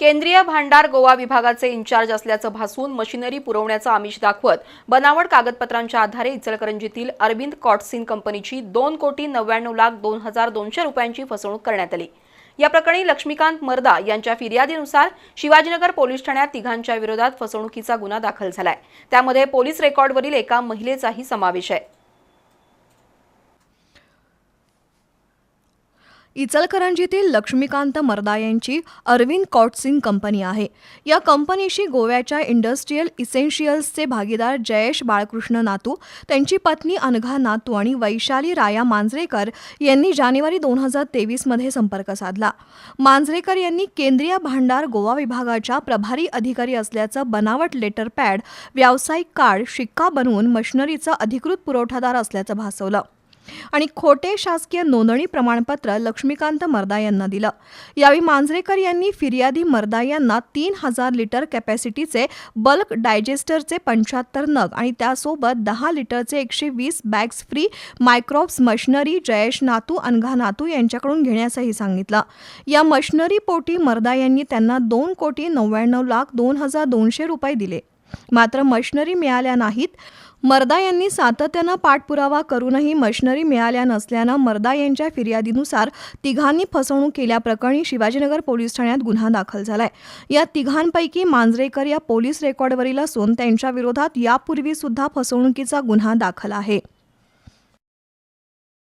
केंद्रीय भांडार गोवा विभागाचे इन्चार्ज असल्याचं भासून मशिनरी पुरवण्याचं आमिष दाखवत बनावट कागदपत्रांच्या आधारे इचलकरंजीतील अरविंद कॉटसिन कंपनीची दोन कोटी नव्याण्णव लाख दोन हजार दोनशे रुपयांची फसवणूक करण्यात आली. या प्रकरणी लक्ष्मीकांत मर्दा यांच्या फिर्यादीनुसार शिवाजीनगर पोलीस ठाण्यात तिघांच्या विरोधात फसवणुकीचा गुन्हा दाखल झालाय. त्यामध्ये पोलीस रेकॉर्डवरील एका महिलेचाही समावेश आहे. इचलकरंजीतील लक्ष्मीकांत मर्दा यांची अरविंद कॉटसिंग कंपनी आहे. या कंपनीशी गोव्याच्या इंडस्ट्रीयल इसेन्शियल्सचे भागीदार जयेश बाळकृष्ण नातू त्यांची पत्नी अनघा नातू आणि वैशाली राया मांजरेकर यांनी जानेवारी दोन हजार तेवीसमध्ये संपर्क साधला. मांजरेकर यांनी केंद्रीय भांडार गोवा विभागाच्या प्रभारी अधिकारी असल्याचं बनावट लेटर पॅड व्यावसायिक कार्ड शिक्का बनवून मशिनरीचा अधिकृत पुरवठादार असल्याचं भासवलं. आणि खोटे शासकीय नोंदणी प्रमाणपत्र लक्ष्मीकांत मर्दा यांना दिलं. यावेळी मांजरेकर यांनी फिर्यादी मर्दा यांना तीन हजार लिटर कॅपॅसिटीचे बल्क डायजेस्टरचे पंच्याहत्तर नग आणि त्यासोबत दहा लिटरचे एकशे वीस बॅग्स फ्री मायक्रॉप्स मशनरी जयेश नातू अनघा नातू यांच्याकडून घेण्यासही सांगितलं. या मशनरी पोटी मर्दा यांनी त्यांना दोन कोटी नव्याण्णव लाख दोन हजार दोनशे रुपये दिले. मात्र मशनरी मिळाल्या नाहीत. मर्दा यांनी सातत्यानं पाठपुरावा करूनही मशनरी मिळाल्या नसल्यानं मर्दा यांच्या फिर्यादीनुसार तिघांनी फसवणूक केल्याप्रकरणी शिवाजीनगर पोलीस ठाण्यात गुन्हा दाखल झालाय. या तिघांपैकी मांजरेकर या पोलीस रेकॉर्डवरील असून त्यांच्या विरोधात यापूर्वी सुद्धा फसवणुकीचा गुन्हा दाखल आहे.